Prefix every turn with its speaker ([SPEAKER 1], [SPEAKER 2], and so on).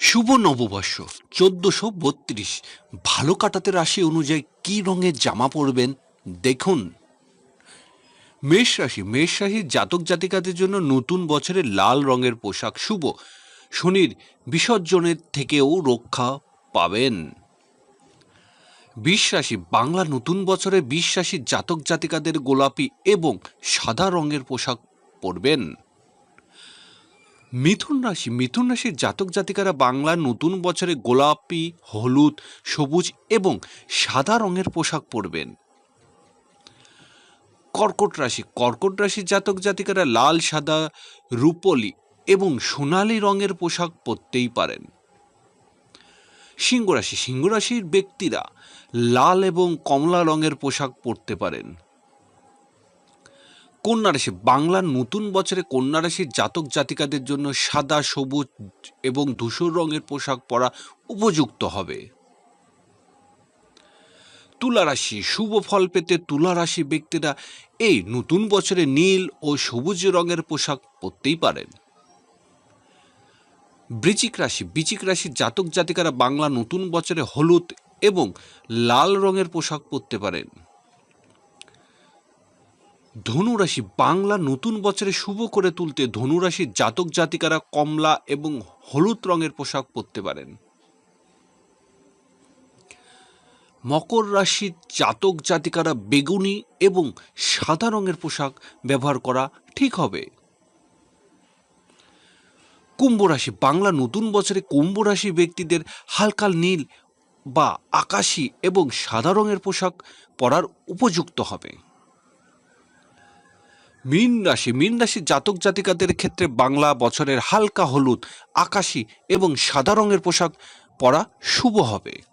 [SPEAKER 1] শুভ নববর্ষ, চোদ্দশো বত্রিশ। ভালো কাটাতে রাশি অনুযায়ী কি রঙের জামা পরবেন দেখুন। মেষ রাশি, মেষ রাশির জাতক জাতিকাদের জন্য নতুন বছরে লাল রঙের পোশাক শুভ। শনির বিসর্জনের থেকেও রক্ষা পাবেন। বিশ্বাসী বাংলা নতুন বছরে বিশ্বাসী জাতক জাতিকাদের গোলাপি এবং সাদা রঙের পোশাক পরবেন। মিথুন রাশি, মিথুন রাশির জাতক জাতিকারা বাংলার নতুন বছরে গোলাপি, হলুদ, সবুজ এবং সাদা রঙের পোশাক পরবেন। কর্কট রাশি, কর্কট রাশির জাতক জাতিকারা লাল, সাদা, রূপলি এবং সোনালী রঙের পোশাক পরতেই পারেন। সিংহ রাশি রাশির ব্যক্তিরা লাল এবং কমলা রঙের পোশাক পরতে পারেন। কন্যা রাশি বাংলার নতুন বছরে কন্যা রাশির জাতক জাতিকাদের জন্য সাদা, সবুজ এবং ধূসর রঙের পোশাক পরা উপযুক্ত হবে। তুলা রাশি, শুভ ফল পেতে তুলা রাশি ব্যক্তিরা এই নতুন বছরে নীল ও সবুজ রঙের পোশাক পরতেই পারেন। বৃচিক রাশি বৃচিক রাশির জাতক জাতিকারা বাংলা নতুন বছরে হলুদ এবং লাল রঙের পোশাক পরতে পারেন। ধনুরাশি বাংলা নতুন বছরে শুভ করে তুলতে ধনুরাশির জাতক জাতিকারা কমলা এবং হলুদ রঙের পোশাক পরতে পারেন। মকর রাশির জাতক জাতিকারা বেগুনি এবং সাদা রঙের পোশাক ব্যবহার করা ঠিক হবে। কুম্ভ রাশি বাংলা নতুন বছরে কুম্ভ রাশি ব্যক্তিদের হালকা নীল বা আকাশী এবং সাদা রঙের পোশাক পরার উপযুক্ত হবে। মীন রাশি, মীন রাশির জাতক জাতিকাদের ক্ষেত্রে বাংলা বছরের হালকা হলুদ, আকাশি এবং সাদা রঙের পোশাক পরা শুভ হবে।